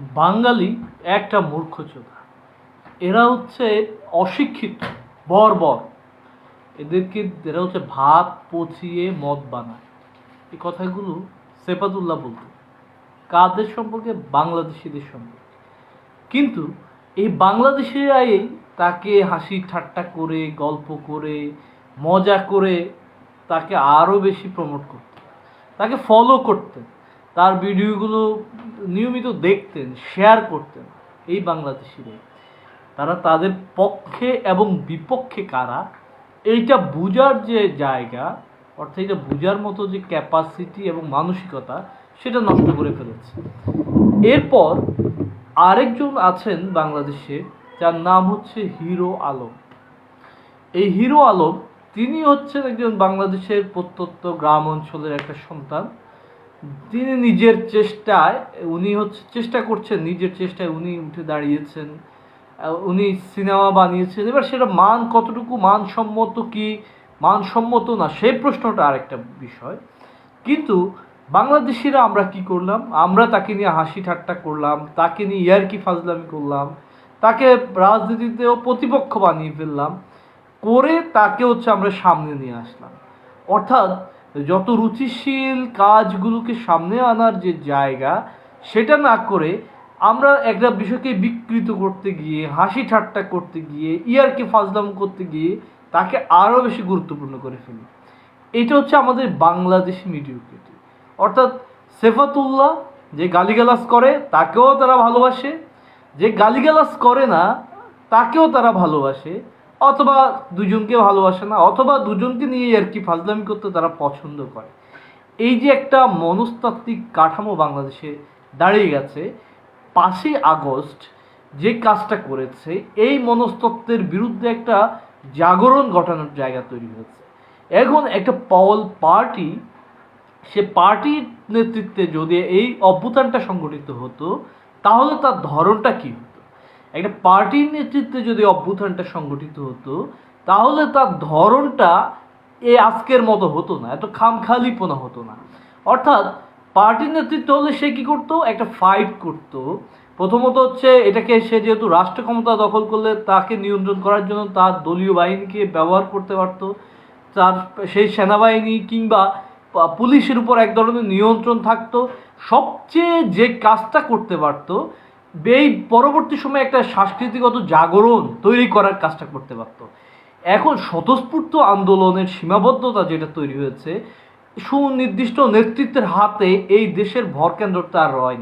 বাঙালি একটা মূর্খ চোদা এরা হচ্ছে অশিক্ষিত বর্বর এদেরকে, এরা হচ্ছে ভাত পচিয়ে মদ বানায়। এই কথাগুলো সেপাতুল্লাহ বলতো। কাদের সম্পর্কে? বাংলাদেশিদের সম্পর্কে। কিন্তু এই বাংলাদেশিরাই তাকে হাসি ঠাট্টা করে, গল্প করে, মজা করে তাকে আরও বেশি প্রমোট করতেন তাকে ফলো করতেন। তার ভিডিওগুলো নিয়মিত দেখতেন শেয়ার করতেন এই বাংলাদেশিদের। তারা তাদের পক্ষে এবং বিপক্ষে কারা, এইটা বুঝার যে জায়গা, অর্থাৎ এটা বুঝার মতো যে ক্যাপাসিটি এবং মানসিকতা, সেটা নষ্ট করে ফেলেছে। এরপর আরেকজন আছেন বাংলাদেশে, যার নাম হচ্ছে হিরো আলম। এই হিরো আলম, তিনি হচ্ছেন একজন বাংলাদেশের প্রত্যন্ত গ্রাম অঞ্চলের একটা সন্তান। তিনি নিজের চেষ্টায়, উনি হচ্ছে, চেষ্টা করছেন নিজের চেষ্টায় উনি উঠে দাঁড়িয়েছেন। উনি সিনেমা বানিয়েছেন। এবার সেটা মান কতটুকু মানসম্মত কি? মানসম্মত না সেই প্রশ্নটা আরেকটা বিষয়। কিন্তু বাংলাদেশিরা আমরা কি করলাম? আমরা তাকে নিয়ে হাসি ঠাট্টা করলাম, তাকে নিয়ে ইয়ারকি ফাজলামি করলাম, তাকে রাজনীতিতেও প্রতিপক্ষ বানিয়ে ফেললাম, করে তাকে হচ্ছে আমরা সামনে নিয়ে আসলাম। অর্থাৎ যত রুচিশীল কাজগুলোকে সামনে আনার যে জায়গা, সেটা না করে আমরা একটা বিষয়কে বিকৃত করতে গিয়ে, হাসি ঠাট্টা করতে গিয়ে, ইয়ারকে ফাজলাম করতে গিয়ে তাকে আরও বেশি গুরুত্বপূর্ণ করে ফেলি। এটা হচ্ছে আমাদের বাংলাদেশি মিডিওক্রেটি অর্থাৎ সেফাতুল্লাহ যে গালিগালাজ করে, তাকেও তারা ভালোবাসে। যে গালিগালাজ করে না, তাকেও তারা ভালোবাসে। অথবা দুজনকে ভালোবাসে না, অথবা দুজনকে নিয়ে আর কি ফাজলামি করতে তারা পছন্দ করে। এই যে একটা মনস্তাত্ত্বিক কাঠামো বাংলাদেশে দাঁড়িয়ে গেছে, পাঁচই আগস্ট যে কাজটা করেছে, এই মনস্তত্ত্বের বিরুদ্ধে একটা জাগরণ ঘটানোর জায়গা তৈরি হয়েছে। এখন একটা পল পার্টি, সে পার্টির নেতৃত্বে যদি এই অভ্যুত্থানটা সংগঠিত হতো, তাহলে তার ধরনটা কী হতো? একটা পার্টির নেতৃত্বে যদি অভ্যুত্থানটা সংগঠিত হতো, তাহলে তার ধরনটা এ আজকের মতো হতো না, এত খামখালিপনা হতো না। অর্থাৎ পার্টির নেতৃত্ব হলে সে কী করতো? একটা ফাইট করতো। প্রথমত হচ্ছে এটাকে সে যেহেতু রাষ্ট্র ক্ষমতা দখল করলে তাকে নিয়ন্ত্রণ করার জন্য তার দলীয় বাহিনীকে ব্যবহার করতে পারতো। তার সেই সেনাবাহিনী কিংবা পুলিশের উপর এক ধরনের নিয়ন্ত্রণ থাকতো। সবচেয়ে যে কাজটা করতে পারতো এই পরবর্তী সময়ে একটা সাংস্কৃতিগত জাগরণ তৈরি করার কাজটা করতে পারতো। এখন স্বতঃস্ফূর্ত আন্দোলনের সীমাবদ্ধতা যেটা তৈরি হয়েছে, সুনির্দিষ্ট নেতৃত্বের হাতে এই দেশের ভরকেন্দ্রটা আর রয়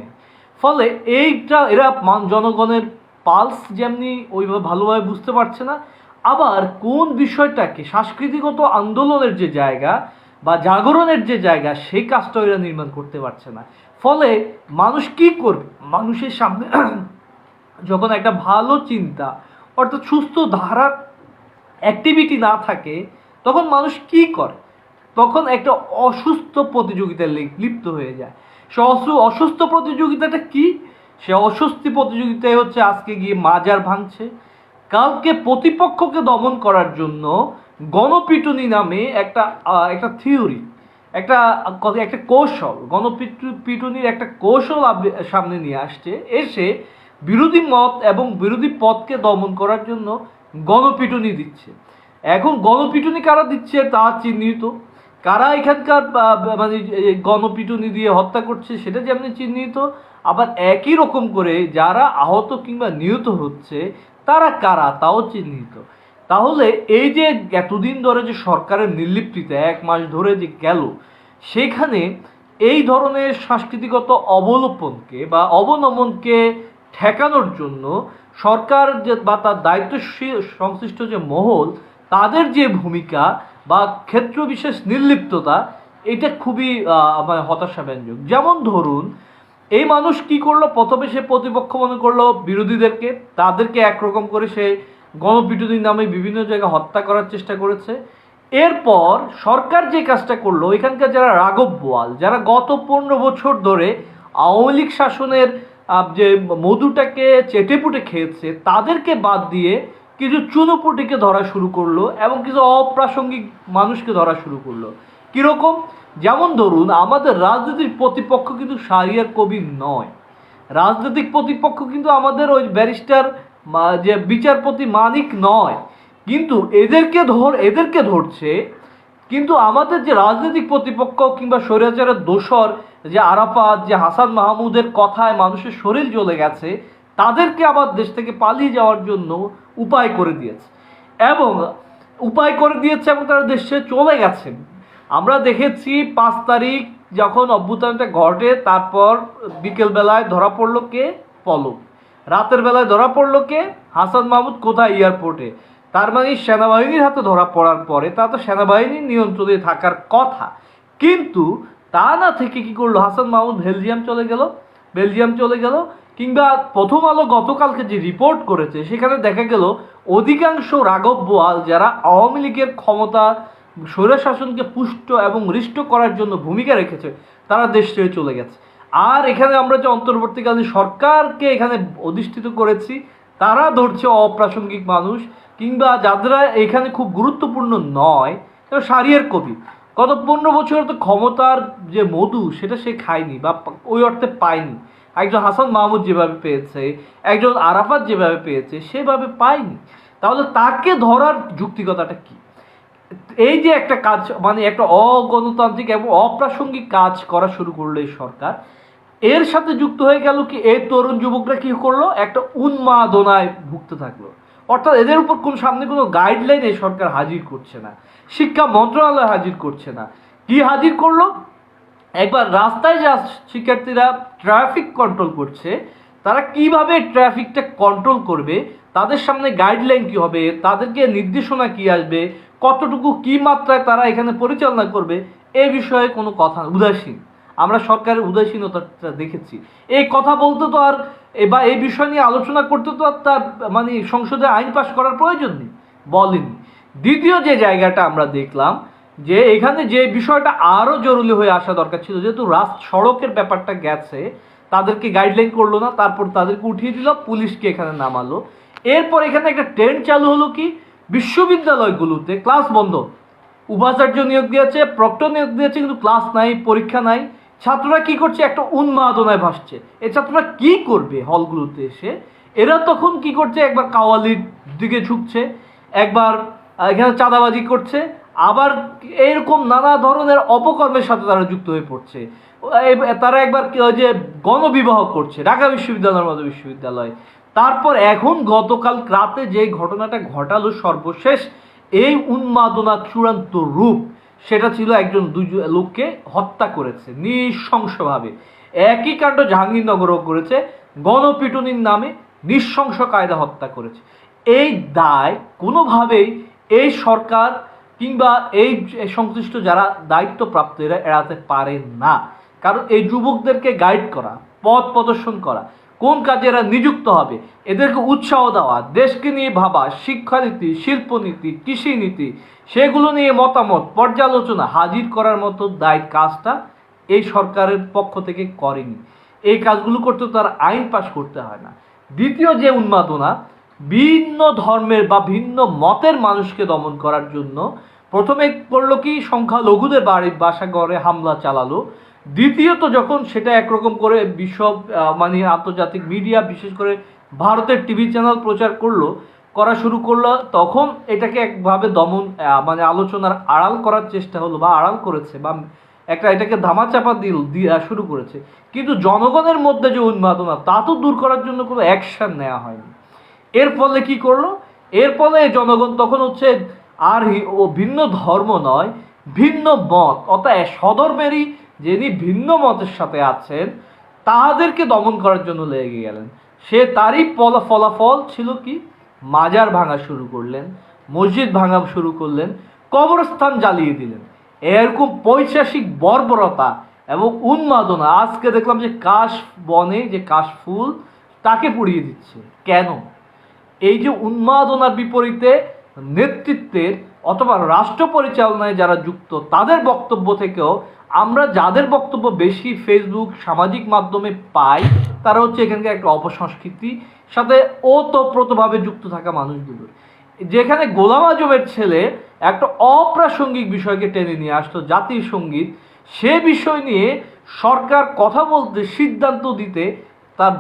ফলে এইটা, এরা মান- জনগণের পালস যেমনি ওইভাবে ভালোভাবে বুঝতে পারছে না, আবার কোন বিষয়টাকে সাংস্কৃতিগত আন্দোলনের যে জায়গা বা জাগরণের যে জায়গা, সেই কাজটা এরা নির্মাণ করতে পারছে না। ফলে মানুষ কি করবে? মানুষের সামনে যখন একটা ভালো চিন্তা অর্থাৎ সুস্থ ধারার অ্যাক্টিভিটি না থাকে, তখন মানুষ কি করে? তখন একটা অসুস্থ প্রতিযোগিতায় লিপ্ত হয়ে যায়। সে অসু- অসুস্থ প্রতিযোগিতাটা কি? সে অস্বস্তি প্রতিযোগিতায় হচ্ছে আজকে গিয়ে মাজার ভাঙছে। কালকে প্রতিপক্ষকে দমন করার জন্য গণপিটুনি নামে একটা একটা থিওরি একটা একটা কৌশল গণপিটু পিটুনির একটা কৌশল সামনে নিয়ে আসছে, এসে বিরোধী মত এবং বিরোধী পথকে দমন করার জন্য গণপিটুনি দিচ্ছে। এখন গণপিটুনি কারা দিচ্ছে তা চিহ্নিত। কারা এখানকার মানে গণপিটুনি দিয়ে হত্যা করছে সেটা যেমনি চিহ্নিত, আবার একই রকম করে যারা আহত কিংবা নিহত হচ্ছে, তারা কারা? তাও চিহ্নিত। তাহলে এই যে এতদিন ধরে যে সরকারের নির্লিপ্তিতে এক মাস ধরে যে গেল, সেখানে এই ধরনের সাংস্কৃতিগত অবলোপনকে বা অবনমনকে ঠেকানোর জন্য সরকার যে বা তার দায়িত্বশীল সংশ্লিষ্ট যে মহল, তাদের যে ভূমিকা বা ক্ষেত্র বিশেষ নির্লিপ্ততা, এটা খুবই মানে হতাশাব্যঞ্জক। যেমন ধরুন, এই মানুষ কি করল? প্রথমে সে প্রতিপক্ষ মনে করল বিরোধীদেরকে, তাদেরকে একরকম করে সে গণপিটুনির নামে বিভিন্ন জায়গায় হত্যা করার চেষ্টা করেছে। এরপর সরকার যে কাজটা করল, এখানকার যারা রাঘব বোয়াল, যারা গত পনেরো বছর ধরে আওয়ামী লীগ শাসনের যে মধুটাকে চেটেপুটে খেয়েছে, তাদেরকে বাদ দিয়ে কিছু চুনোপুটিকে ধরা শুরু করল এবং কিছু অপ্রাসঙ্গিক মানুষকে ধরা শুরু করল। কীরকম? যেমন ধরুন, আমাদের রাজনীতির প্রতিপক্ষ কিন্তু সারিয়ার কবি নয়। রাজনৈতিক প্রতিপক্ষ কিন্তু আমাদের ওই ব্যারিস্টার যে বিচারপতি মানিক নয়, কিন্তু এদেরকে ধর, এদেরকে ধরছে, কিন্তু আমাদের যে রাজনৈতিক প্রতিপক্ষ কিংবা স্বৈরাচারের দোসর যে আরাফাত, যে হাসান মাহমুদের কথায় মানুষের শরীর জ্বলে গেছে, তাদেরকে আবার দেশ থেকে পালিয়ে যাওয়ার জন্য উপায় করে দিয়েছে। এবং উপায় করে দিয়েছে এবং তারা দেশে চলে গেছেন আমরা দেখেছি পাঁচ তারিখ যখন অভ্যুত্থানটা ঘটে, তারপর বিকেলবেলায় ধরা পড়ল কে? পলক। রাতের বেলায় ধরা পড়ল কে? হাসান মাহমুদ কোথায় এয়ারপোর্টে? তার মানে সেনাবাহিনীর হাতে ধরা পড়ার পরে তা তো সেনাবাহিনীর নিয়ন্ত্রণে থাকার কথা। কিন্তু তা না থেকে কি করল? হাসান মাহমুদ বেলজিয়াম চলে গেল, বেলজিয়াম চলে গেল, কিংবা প্রথম আলো গতকালকে যে রিপোর্ট করেছে, সেখানে দেখা গেল অধিকাংশ রাঘব বোয়াল যারা আওয়ামী লীগের ক্ষমতা স্বৈর শাসনকে পুষ্ট এবং হৃষ্ট করার জন্য ভূমিকা রেখেছে, তারা দেশ ছেড়ে চলে গেছে। আর এখানে আমরা যে অন্তর্বর্তীকালীন সরকারকে এখানে অধিষ্ঠিত করেছি, তারা ধরছে অপ্রাসঙ্গিক মানুষ, কিংবা যারা এখানে খুব গুরুত্বপূর্ণ নয় সারিয়ার কবি। গত পনেরো বছর তো ক্ষমতার যে মধু, সেটা সে খায়নি, বা ওই অর্থে পায়নি। একজন হাসান মাহমুদ যেভাবে পেয়েছে, একজন আরাফাত যেভাবে পেয়েছে, সেভাবে পায়নি। তাহলে তাকে ধরার যুক্তিকতাটা কি? এই যে একটা কাজ মানে একটা অগণতান্ত্রিক এবং অপ্রাসঙ্গিক কাজ করা শুরু করল এই সরকার, এর সাথে যুক্ত হয়ে গেল কি এই তরুণ যুবকরা কি করল? একটা উন্মাদনায় ভুগতে থাকল। অর্থাৎ এদের উপর কোন সামনে কোনো গাইডলাইন এই সরকার হাজির করছে না। শিক্ষা মন্ত্রণালয় হাজির করছে না। কি হাজির করল? একবার রাস্তায় যা শিক্ষার্থীরা ট্রাফিক কন্ট্রোল করছে, তারা কীভাবে ট্রাফিকটা কন্ট্রোল করবে? তাদের সামনে গাইডলাইন কি হবে? তাদেরকে নির্দেশনা কি আসবে? কতটুকু কি মাত্রায় তারা এখানে পরিচালনা করবে এই বিষয়ে কোনো কথা উদাসীন। আমরা সরকারের উদাসীনতাটা দেখেছি। এই কথা বলতে তো আর এ- বা এই বিষয় নিয়ে আলোচনা করতে তো আর তার মানে সংসদে আইন পাশ করার প্রয়োজন নেই বলেনি দ্বিতীয় যে জায়গাটা আমরা দেখলাম, যে এখানে যে বিষয়টা আরও জরুরি হয়ে আসা দরকার ছিল, যেহেতু রাস্ত সড়কের ব্যাপারটা গেছে, তাদেরকে গাইডলাইন করল না, তারপর তাদেরকে উঠিয়ে দিল, পুলিশকে এখানে নামালো। এরপর এখানে একটা ট্রেন্ড চালু হলো কি? বিশ্ববিদ্যালয়গুলোতে ক্লাস বন্ধ। উপাচার্য নিয়োগ দিয়েছে, প্রক্টর নিয়োগ দিয়েছে, কিন্তু ক্লাস নাই, পরীক্ষা নাই। ছাত্ররা কি করছে? একটা উন্মাদনায় ভাসছে। এই ছাত্ররা কি করবে হলগুলোতে এসে? এরা তখন কি করছে? একবার কাওয়ালির দিকে ঝুঁকছে, একবার এখানে চাঁদাবাজি করছে। আবার এরকম নানা ধরনের অপকর্মের সাথে তারা যুক্ত হয়ে পড়ছে। তারা একবার যে গণবিবাহ করছে, ঢাকা বিশ্ববিদ্যালয়ের মতো বিশ্ববিদ্যালয়। তারপর এখন গতকাল রাতে যে ঘটনাটা ঘটালো সর্বশেষ, এই উন্মাদনার চূড়ান্ত রূপ, সেটা ছিল একজন দুজন লোককে হত্যা করেছে, নৃশংসভাবে। একই কাণ্ড জাহাঙ্গীরনগরও করেছে, গণপিটুনির নামে নৃশংস কায়দা হত্যা করেছে। এই দায় কোনোভাবেই এই সরকার কিংবা এই সংশ্লিষ্ট যারা দায়িত্বপ্রাপ্ত এরা এড়াতে পারে না। কারণ এই যুবকদেরকে গাইড করা, পথ প্রদর্শন করা কোন কাজে এরা নিযুক্ত হবে? এদেরকে উৎসাহ দেওয়া, দেশকে নিয়ে ভাবা, শিক্ষানীতি, শিল্পনীতি, কৃষিনীতি, সেগুলো নিয়ে মতামত, পর্যালোচনা, হাজির করার মতো দায় কাজটা এই সরকারের পক্ষ থেকে করেনি। এই কাজগুলো করতে তার আইন পাশ করতে হয় না। দ্বিতীয় যে উন্মাদনা, ভিন্ন ধর্মের বা ভিন্ন মতের মানুষকে দমন করার জন্য প্রথমে করল কি, সংখ্যালঘুদের বাড়ির বাসাঘরে হামলা চালালো। দ্বিতীয়ত যখন সেটা একরকম করে বিশ্ব মানে আন্তর্জাতিক মিডিয়া, বিশেষ করে ভারতের টিভি চ্যানেল প্রচার করল, করা শুরু করল, তখন এটাকে একভাবে দমন মানে আলোচনার আড়াল করার চেষ্টা হলো বা আড়াল করেছে বা একটা এটাকে ধামাচাপা দিল শুরু করেছে। কিন্তু জনগণের মধ্যে যে উন্মাদনা, তা তো দূর করার জন্য কোনো অ্যাকশন নেওয়া হয়নি। এর ফলে কি করল? এর ফলে জনগণ তখন হচ্ছে আর ও ভিন্ন ধর্ম নয়, ভিন্ন মত, অর্থাৎ সদর্মেরই যিনি ভিন্ন মতের সাথে আছেন, তাহাদেরকে দমন করার জন্য লেগে গেলেন। সে তারই ফলা- ফলাফল ছিল কি? মাজার ভাঙা শুরু করলেন, মসজিদ ভাঙা শুরু করলেন, কবরস্থান জ্বালিয়ে দিলেন। এরকম পৈশাসিক বর্বরতা এবং উন্মাদনা আজকে দেখলাম যে কাশ বনে যে কাশ ফুল তাকে পুড়িয়ে দিচ্ছে। কেন? এই যে উন্মাদনার বিপরীতে নেতৃত্বের অথবা রাষ্ট্র পরিচালনায় যারা যুক্ত, তাদের বক্তব্য থেকেও আমরা যাদের বক্তব্য বেশি ফেসবুক সামাজিক মাধ্যমে পাই, তারা হচ্ছে এখানকার একটা অপসংস্কৃতি, সাথে ওতপ্রোতভাবে যুক্ত থাকা মানুষগুলো। যেখানে গোলাম আজমের ছেলে একটা অপ্রাসঙ্গিক বিষয়কে টেনে নিয়ে আসতো জাতির সংগীত, সে বিষয় নিয়ে সরকার কথা বলতে সিদ্ধান্ত দিতে তার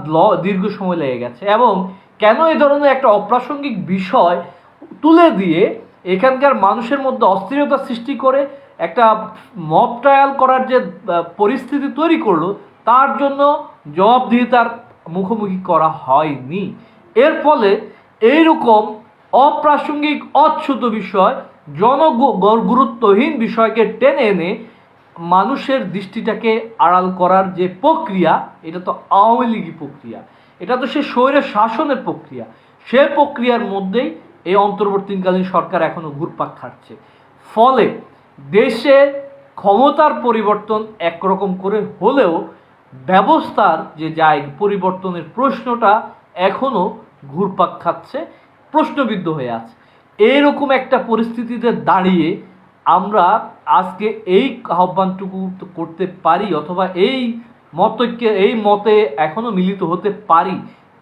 দীর্ঘ সময় লেগে গেছে এবং কেন এ ধরনের একটা অপ্রাসঙ্গিক বিষয় তুলে দিয়ে এখানকার মানুষের মধ্যে অস্থিরতা সৃষ্টি করে একটা মব ট্রায়াল করার যে পরিস্থিতি তৈরি করল, তার জন্য জবাবদিহিতার মুখোমুখি করা হয়নি। এর ফলে এইরকম অপ্রাসঙ্গিক অচ্ছুত বিষয় জন গুরুত্বহীন বিষয়কে টেনে এনে মানুষের দৃষ্টিটাকে আড়াল করার যে প্রক্রিয়া, এটা তো আওয়ামী লীগই প্রক্রিয়া। এটা তো সে স্বৈরের শাসনের প্রক্রিয়া। সে প্রক্রিয়ার মধ্যেই এই অন্তর্বর্তীকালীন সরকার এখনও ঘুরপাক খাচ্ছে। ফলে দেশের ক্ষমতার পরিবর্তন একরকম করে হলেও ব্যবস্থার যে যায় পরিবর্তনের প্রশ্নটা এখনও ঘুরপাক খাচ্ছে, প্রশ্নবিদ্ধ হয়ে আছে। এইরকম একটা পরিস্থিতিতে দাঁড়িয়ে আমরা আজকে এই আহ্বানটুকু করতে পারি অথবা এই মতৈক্যে, এই মতে এখনও মিলিত হতে পারি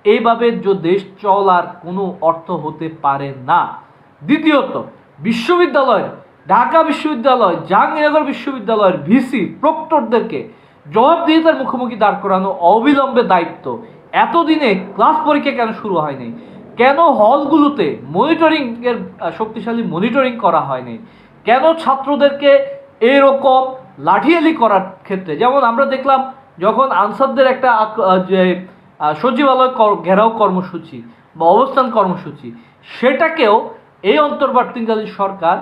এইভাবে যে দেশ চলার কোনো অর্থ হতে পারে না। দ্বিতীয়ত বিশ্ববিদ্যালয় ঢাকা বিশ্ববিদ্যালয়, জাহাঙ্গীরনগর বিশ্ববিদ্যালয়ের ভিসি প্রক্টরদেরকে জবাবদিহিতার মুখোমুখি দাঁড় করানো অবিলম্বে দায়িত্ব। এতদিনে ক্লাস পরীক্ষা কেন শুরু হয়নি? কেন হলগুলোতে মনিটরিং এর শক্তিশালী মনিটরিং করা হয়নি? কেন ছাত্রদেরকে এরকম লাঠিয়ালি করার ক্ষেত্রে? যেমন আমরা দেখলাম যখন আনসারদের একটা যে সচিবালয় ঘেরাও কর্মসূচি বা অবস্থান কর্মসূচি, সেটাকেও এই অন্তর্বর্তীকালীন সরকার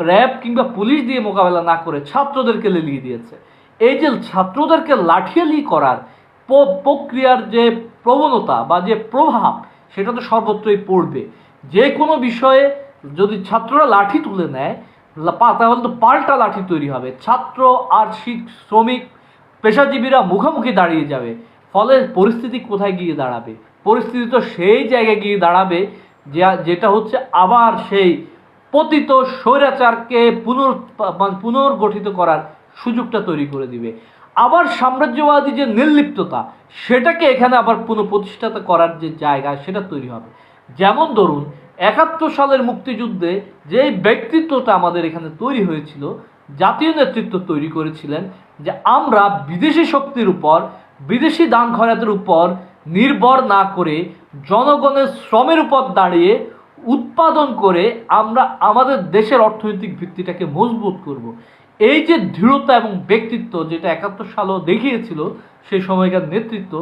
র্যাব কিংবা পুলিশ দিয়ে মোকাবেলা না করে ছাত্রদেরকে লেলিয়ে দিয়েছে। এই যে ছাত্রদেরকে লাঠিয়ালি করার প্রক্রিয়ার যে প্রবণতা বা যে প্রভাব, সেটা তো সর্বত্রই পড়বে। যে কোনো বিষয়ে যদি ছাত্ররা লাঠি তুলে নেয় তাহলে তো পাল্টা লাঠি তৈরি হবে। ছাত্র আর শিক- শ্রমিক, পেশাজীবীরা মুখোমুখি দাঁড়িয়ে যাবে। ফলে পরিস্থিতি কোথায় গিয়ে দাঁড়াবে? পরিস্থিতি তো সেই জায়গায় গিয়ে দাঁড়াবে যেটা হচ্ছে আবার সেই পতিত স্বৈরাচারকে পুনর মানে পুনর্গঠিত করার সুযোগটা তৈরি করে দিবে। আবার সাম্রাজ্যবাদী যে নির্লিপ্ততা, সেটাকে এখানে আবার পুনঃপ্রতিষ্ঠা করার যে জায়গা, সেটা তৈরি হবে। যেমন ধরুন, একাত্তর সালের মুক্তিযুদ্ধে যে ব্যক্তিত্বটা আমাদের এখানে তৈরি হয়েছিল, জাতীয় নেতৃত্ব তৈরি করেছিলেন যে আমরা বিদেশি শক্তির উপর, বিদেশি দান খয়াতের উপর নির্ভর না করে জনগণের শ্রমের উপর দাঁড়িয়ে উৎপাদন করে আমরা আমাদের দেশের অর্থনৈতিক ভিত্তিটাকে মজবুত করব। এই যে দৃঢ়তা এবং ব্যক্তিত্ব যেটা একাত্তর সালও দেখিয়েছিল সেই সময়কার নেতৃত্ব,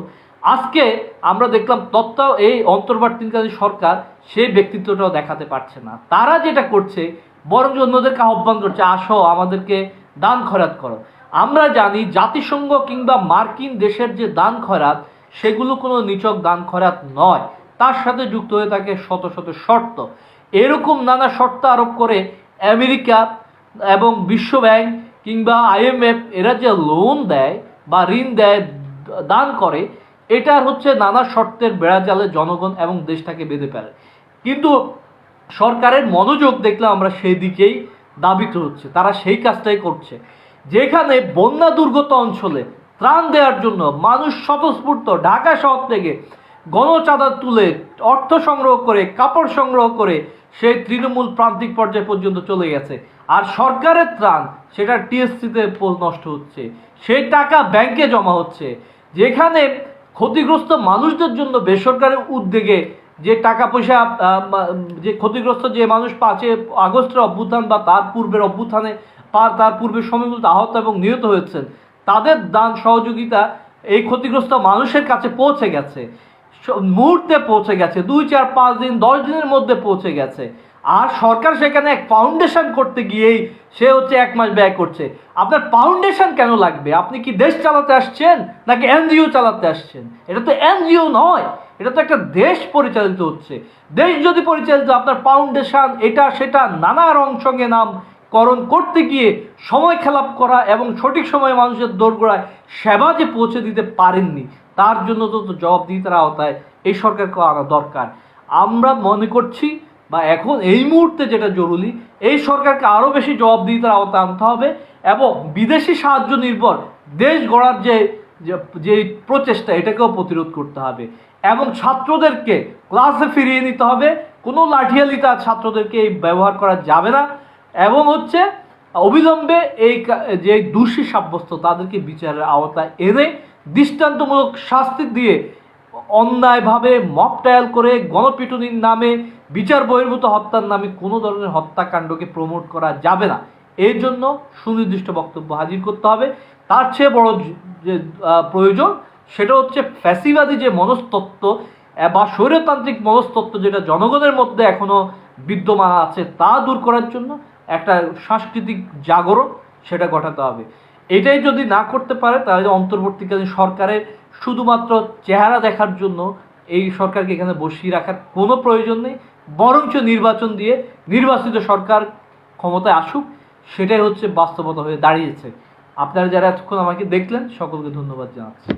আজকে আমরা দেখলাম তত্ত্ব এই অন্তর্বর্তীকালীন সরকার সেই ব্যক্তিত্বটাও দেখাতে পারছে না। তারা যেটা করছে বরং অন্যদেরকে আহ্বান করছে, আসো, আমাদেরকে দান খরাত করো। আমরা জানি জাতিসংঘ কিংবা মার্কিন দেশের যে দান খরাত, সেগুলো কোনো নিচক দান খরাত নয়। তার সাথে যুক্ত হয়ে থাকে শত শত শর্ত। এরকম নানা শর্ত আরোপ করে আমেরিকা এবং বিশ্ব ব্যাংক কিংবা আইএমএফ এরা যে লোন দেয় বা ঋণ দেয়, দান করে, এটার হচ্ছে নানা শর্তের বেড়াজালে জনগণ এবং দেশটাকে বেঁধে ফেলে। কিন্তু সরকারের মনোযোগ দেখলে আমরা সেই দিকেই দাবিত হচ্ছে, তারা সেই কাজটাই করছে। যেখানে বন্যা দুর্গত অঞ্চলে ত্রাণ দেওয়ার জন্য মানুষ স্বতঃস্ফূর্ত ঢাকা শহর থেকে গণচাঁদা তুলে অর্থ সংগ্রহ করে, কাপড় সংগ্রহ করে সেই তৃণমূল প্রান্তিক পর্যায় পর্যন্ত চলে গেছে। আর সরকারের ত্রাণ, সেটা টিএসসিতে নষ্ট হচ্ছে। সেই টাকা ব্যাংকে জমা হচ্ছে। যেখানে ক্ষতিগ্রস্ত মানুষদের জন্য বেসরকারি উদ্যোগে যে টাকা পয়সা যে ক্ষতিগ্রস্ত যে মানুষ পাঁচে আগস্টের অভ্যুত্থান বা তার পূর্বের অভ্যুত্থানে বা তার পূর্বের সময়গুলোতে আহত এবং নিহত হয়েছেন, তাদের দান সহযোগিতা এই ক্ষতিগ্রস্ত মানুষের কাছে পৌঁছে গেছে। মুহূর্তে পৌঁছে গেছে, দুই, চার, পাঁচ দিন, দশ দিনের মধ্যে পৌঁছে গেছে। আর সরকার সেখানে এক ফাউন্ডেশন করতে গিয়েই সে হচ্ছে এক মাস ব্যয় করছে। আপনার ফাউন্ডেশন কেন লাগবে? আপনি কি দেশ চালাতে আসছেন নাকি এনজিও চালাতে আসছেন? এটা তো এনজিও নয়, এটা তো একটা দেশ পরিচালিত হচ্ছে। দেশ যদি পরিচালিত, আপনার ফাউন্ডেশন এটা, সেটা, নানা রং সঙ্গে নাম করণ করতে গিয়ে সময় খেলাপ করা এবং সঠিক সময়ে মানুষের দোরগোড়ায় সেবা যে পৌঁছে দিতে পারেননি তার জন্য তো জবাবদিহিতার আওতায় এই সরকারকে আনা দরকার। আমরা মনে করছি বা এখন এই মুহূর্তে যেটা জরুরি, এই সরকারকে আরও বেশি জবাবদিহিতার আওতায় আনতে হবে এবং বিদেশি সাহায্য নির্ভর দেশ গড়ার যে, যে- প্রচেষ্টা, এটাকেও প্রতিরোধ করতে হবে। এবং ছাত্রদেরকে ক্লাসে ফিরিয়ে নিতে হবে। কোনো লাঠিয়ালিতা ছাত্রদেরকে এই ব্যবহার করা যাবে না। এবং হচ্ছে অবিলম্বে এই যে দোষী সাব্যস্ত, তাদেরকে বিচারের আওতায় এনে দৃষ্টান্তমূলক শাস্তি দিয়ে অন্যায়ভাবে মব ট্রায়াল করে গণপিটুনির নামে বিচার বহির্ভূত হত্যার নামে কোনো ধরনের হত্যাকাণ্ডকে প্রমোট করা যাবে না। এর জন্য সুনির্দিষ্ট বক্তব্য হাজির করতে হবে। তার চেয়ে বড় যে প্রয়োজন সেটা হচ্ছে ফ্যাসিবাদী যে মনস্তত্ত্ব বা স্বৈরতান্ত্রিক মনস্তত্ত্ব যেটা জনগণের মধ্যে এখনও বিদ্যমান আছে তা দূর করার জন্য একটা সাংস্কৃতিক জাগরণ সেটা ঘটাতে হবে। এটাই যদি না করতে পারে, তাহলে অন্তর্বর্তীকালীন সরকারের শুধুমাত্র চেহারা দেখার জন্য এই সরকারকে এখানে বসিয়ে রাখার কোনো প্রয়োজন নেই, বরঞ্চ নির্বাচন দিয়ে নির্বাচিত সরকার ক্ষমতায় আসুক, সেটাই হচ্ছে বাস্তবতা হয়ে দাঁড়িয়েছে। আপনারা যারা এতক্ষণ আমাকে দেখলেন, সকলকে ধন্যবাদ জানাচ্ছি।